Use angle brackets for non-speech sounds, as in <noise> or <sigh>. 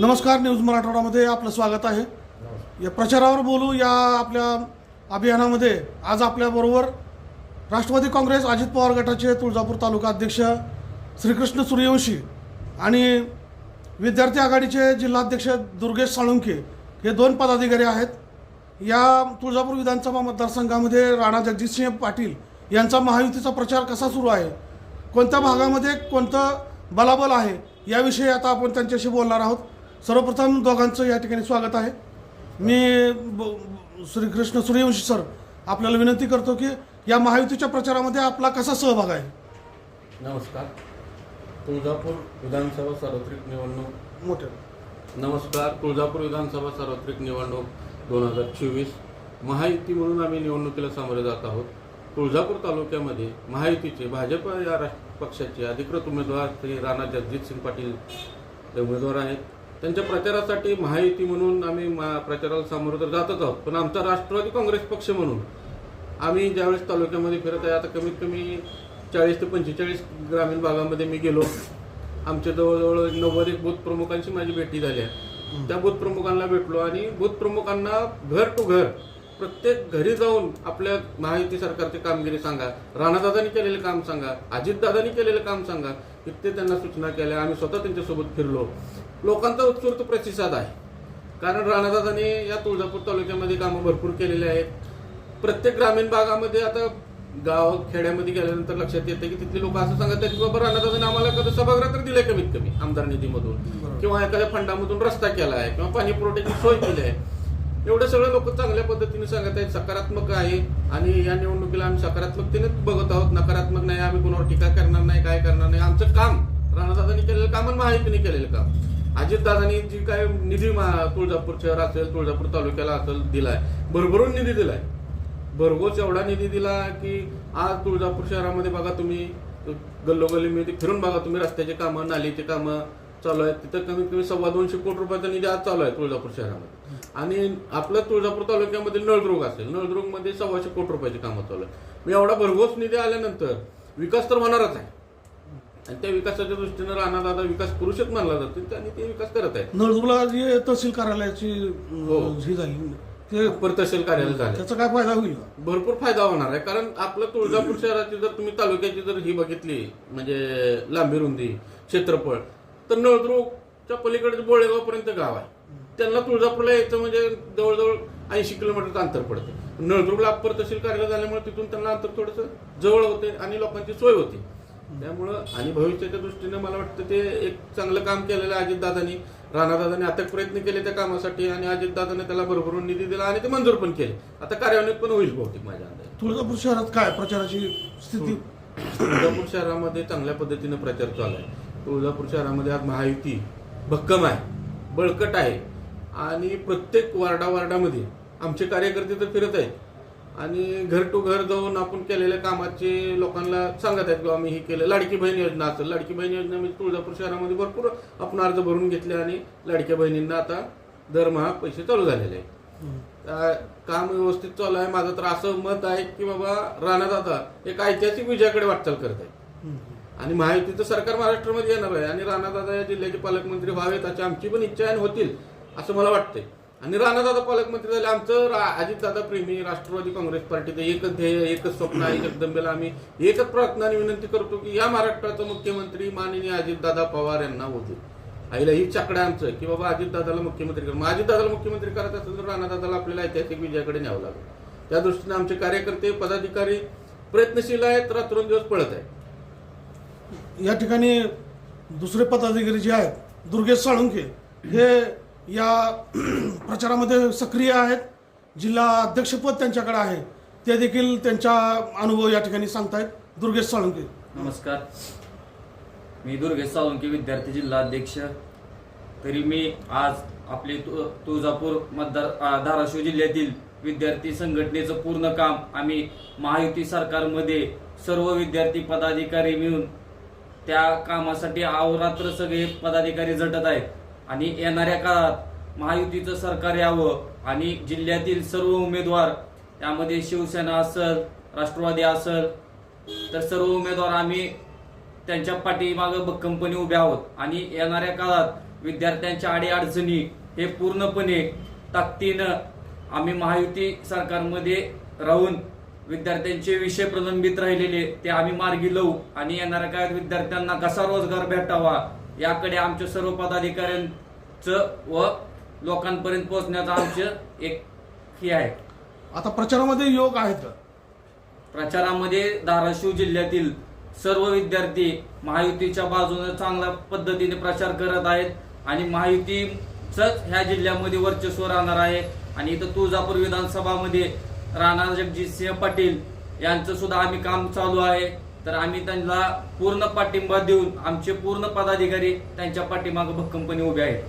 नमस्कार न्यूज मराठवाडामध्ये आपलं स्वागत आहे. या प्रचारावर बोलू या आपल्या अभियानामध्ये आज आपल्याबरोबर राष्ट्रवादी काँग्रेस अजित पवार गटाचे तुळजापूर तालुका अध्यक्ष श्रीकृष्ण सूर्यवंशी आणि विद्यार्थी आघाडीचे जिल्हाध्यक्ष दुर्गेश साळुंखे हे दोन पदाधिकारी आहेत. या तुळजापूर विधानसभा मतदारसंघामध्ये राणा जगजितसिंह पाटील यांचा महायुतीचा प्रचार कसा सुरू आहे? कोणत्या भागामध्ये कोणतं बलाबल आहे? याविषयी आता आपण त्यांच्याशी बोलणार आहोत. सर्वप्रथम दोघांचं या ठिकाणी स्वागत आहे. मी श्रीकृष्ण सूर्यवंशी सर आपल्याला विनंती करतो की या महायुतीच्या प्रचारामध्ये आपला कसा सहभाग आहे? नमस्कार. तुळजापूर विधानसभा सार्वत्रिक निवडणूक. मोठे. नमस्कार. तुळजापूर विधानसभा सार्वत्रिक निवडणूक दोन हजार चोवीस. महायुती म्हणून आम्ही निवडणुकीला सामोरे जात आहोत. तुळजापूर तालुक्यामध्ये महायुतीचे भाजप या राष्ट्र पक्षाचे अधिकृत उमेदवार श्री राणा जगजितसिंग पाटील हे उमेदवार आहेत. त्यांच्या प्रचारासाठी महायुती म्हणून आम्ही प्रचाराला सामोरं तर जातच आहोत. पण आमचा राष्ट्रवादी काँग्रेस पक्ष म्हणून आम्ही ज्यावेळेस तालुक्यामध्ये फिरत आहे आता कमीत कमी चाळीस ते पंचेचाळीस ग्रामीण भागामध्ये मी गेलो. आमच्या जवळजवळ नव्वद एक बूथ प्रमुखांची माझी भेटी झाली आहे. त्या बूथ प्रमुखांना भेटलो आणि बूथ प्रमुखांना घर टू घर प्रत्येक घरी जाऊन आपल्या महायुती सरकारची कामगिरी सांगा. राणादादांनी केलेले काम सांगा. अजितदादांनी केलेलं काम सांगा. इथे त्यांना सूचना केल्या. आम्ही स्वतः त्यांच्यासोबत फिरलो. लोकांचा उत्स्फूर्त प्रतिसाद आहे. कारण राणादादांनी या तुळजापूर तालुक्यामध्ये कामं भरपूर केलेली आहेत. प्रत्येक ग्रामीण भागामध्ये आता गाव खेड्यामध्ये गेल्यानंतर लक्षात येतं की तिथले लोक असं सांगत आहेत की बाबा राणादादाने आम्हाला एखादं सभागृह तर दिलंय कमीत कमी आमदार निधीमधून. किंवा एखाद्या फंडामधून रस्ता केला आहे किंवा पाणी पुरवठ्याची सोय केली आहे. एवढे सगळे लोक चांगल्या पद्धतीने सांगत आहेत सकारात्मक आहे. आणि या निवडणुकीला आम्ही सकारात्मकतेने बघत आहोत. नकारात्मक नाही आम्ही कोणावर टीका करणार नाही काय करणार नाही. आमचं काम राणादादांनी केलेलं काम आणि महायुतीने केलेलं काम. अजितदादांनी जी काय निधी मा- तुळजापूर शहर असेल तुळजापूर तालुक्याला असेल दिलाय भरभरून निधी दिलाय. भरघोस एवढा निधी दिला की आज तुळजापूर शहरामध्ये बघा तुम्ही गल्लोगल्ली मिळते फिरून बघा तुम्ही रस्त्याचे कामं नालीचे कामं चालू आहेत. तिथं कमीत कमी सव्वा दोनशे कोटी रुपयाचा निधी आज चालू आहे तुळजापूर शहरामध्ये. आणि आपलं तुळजापूर तालुक्यामध्ये नळदुर्ग असेल नळदुर्गमध्ये सव्वाशे कोटी रुपयाची कामं चालू आहेत. मी एवढा भरघोस निधी आल्यानंतर विकास तर होणारच आहे. आणि त्या विकासाच्या दृष्टीनं राणादादा विकास शकत मानला जातो त्यांनी ते विकास करत आहेत. नळदुर्गला जी तहसील कार्यालयाची हो. ही झाली. ते पर तहसील कार्यालय झाले. त्याचा काय फायदा होईल? भरपूर फायदा होणार आहे. कारण आपलं तुळजापूर शहराची जर तुम्ही तालुक्याची जर ही बघितली म्हणजे लांबी रुंदी क्षेत्रफळ तर नळदुर्गच्या पलीकडे बोळेगाव पर्यंत गाव आहे. त्यांना तुळजापूरला यायचं म्हणजे जवळजवळ ऐंशी किलोमीटरचं अंतर पडतं. नळदुर्गला अप्पर तहसील कार्यालय झाल्यामुळे तिथून त्यांना अंतर थोडंसं जवळ होते आणि लोकांची सोय होती. त्यामुळं आणि भविष्याच्या दृष्टीने मला वाटतं ते एक चांगलं काम केलेलं आहे अजितदादांनी. राणादादांनी अथक प्रयत्न केले त्या कामासाठी आणि अजितदादाने त्याला भरभरून निधी दिला आणि ते मंजूर पण केले. आता कार्यान्वित पण होईल बहुतेक माझ्या अंदाजे तुळजापूर शहरात काय प्रचाराची स्थिती? तुळजापूर शहरामध्ये चांगल्या पद्धतीने प्रचार चालू आहे. तुळजापूर शहरामध्ये आज महायुती भक्कम आहे बळकट आहे. आणि प्रत्येक वार्डा वार्डामध्ये आमचे कार्यकर्ते तर फिरत आहेत. आणि घर टू घर जाऊन आपण केलेल्या कामाचे लोकांना सांगत आहेत किंवा आम्ही हे केलं. लाडकी बहीण योजना असेल. लाडकी बहीण योजना म्हणजे तुळजापूर शहरामध्ये भरपूर आपण अर्ज भरून घेतले आणि लाडक्या बहिणींना आता दरमहा पैसे चालू झालेले आहेत. काम व्यवस्थित चालू आहे. माझं तर असं मत आहे की बाबा राणादादा एक ऐतिहासिक विजयाकडे वाटचाल करत आहे. आणि महायुतीचं सरकार महाराष्ट्रामध्ये येणार आहे आणि राणादादा या जिल्ह्याचे पालकमंत्री व्हावेत अशी आमची पण इच्छा आहे आणि होतील असं मला वाटतंय. आणि राणादादा पालकमंत्री झाले आमचं रा- अजितदादा प्रेमी राष्ट्रवादी काँग्रेस पार्टीचं एकच ध्येय एकच स्वप्न आहे जगदंबेला आम्ही एकच प्रार्थना विनंती करतो की या महाराष्ट्राचा मुख्यमंत्री माननीय अजितदादा पवार यांना होते आईला ही चाकडं आमचं की बाबा अजितदादाला मुख्यमंत्री कर. अजितदादाला मुख्यमंत्री करायचं असेल तर राणादादाला आपल्याला ऐतिहासिक विजयाकडे न्यावं लागेल. त्या दृष्टीने आमचे कार्यकर्ते पदाधिकारी प्रयत्नशील आहेत रात्रंदिवस पळत आहेत. या ठिकाणी दुसरे पदाधिकारी जे आहेत दुर्गेश साळुंखे हे या <clears throat> प्रचारामध्ये सक्रिय आहेत. जिल्हा अध्यक्षपद त्यांच्याकडे आहे. ते देखील त्यांचा अनुभव या ठिकाणी सांगतायत. दुर्गेश साळुंके. नमस्कार. मी दुर्गेश साळुंके विद्यार्थी जिल्हा अध्यक्ष. तरी मी आज आपले तु- तुळजापूर मतदार धाराशिव जिल्ह्यातील विद्यार्थी संघटनेचं पूर्ण काम आम्ही महायुती सरकारमध्ये सर्व विद्यार्थी पदाधिकारी मिळून त्या कामासाठी अहोरात्र सगळे पदाधिकारी झटत आहेत. आणि येणाऱ्या काळात महायुतीचं सरकार यावं आणि जिल्ह्यातील सर्व उमेदवार त्यामध्ये शिवसेना असल राष्ट्रवादी असल तर सर्व उमेदवार आम्ही त्यांच्या पाठीमागं भक्कमपणे उभे आहोत. आणि येणाऱ्या काळात विद्यार्थ्यांच्या अडीअडचणी हे पूर्णपणे ताकदीनं आम्ही महायुती सरकारमध्ये राहून विद्यार्थ्यांचे विषय प्रलंबित राहिलेले ते आम्ही मार्गी लावू आणि येणाऱ्या काळात विद्यार्थ्यांना कसा रोजगार भेटावा याकडे आमच्या सर्व पदाधिकाऱ्यांचं व लोकांपर्यंत पोहोचण्याचं आमचं एक हे आहे. आता प्रचारामध्ये योग आहेत. का प्रचारामध्ये धाराशिव जिल्ह्यातील सर्व विद्यार्थी महायुतीच्या बाजूने चांगल्या पद्धतीने प्रचार करत आहेत आणि महायुतीच ह्या जिल्ह्यामध्ये वर्चस्व राहणार आहे. आणि इथं तुळजापूर विधानसभामध्ये राणा जगजितसिंह पाटील यांचं सुद्धा आम्ही काम चालू आहे. तर आम्ही त्यांना पूर्ण पाठिंबा देऊन आमचे पूर्ण पदाधिकारी त्यांच्या पाठीमागं भक्कमपणे उभे आहेत.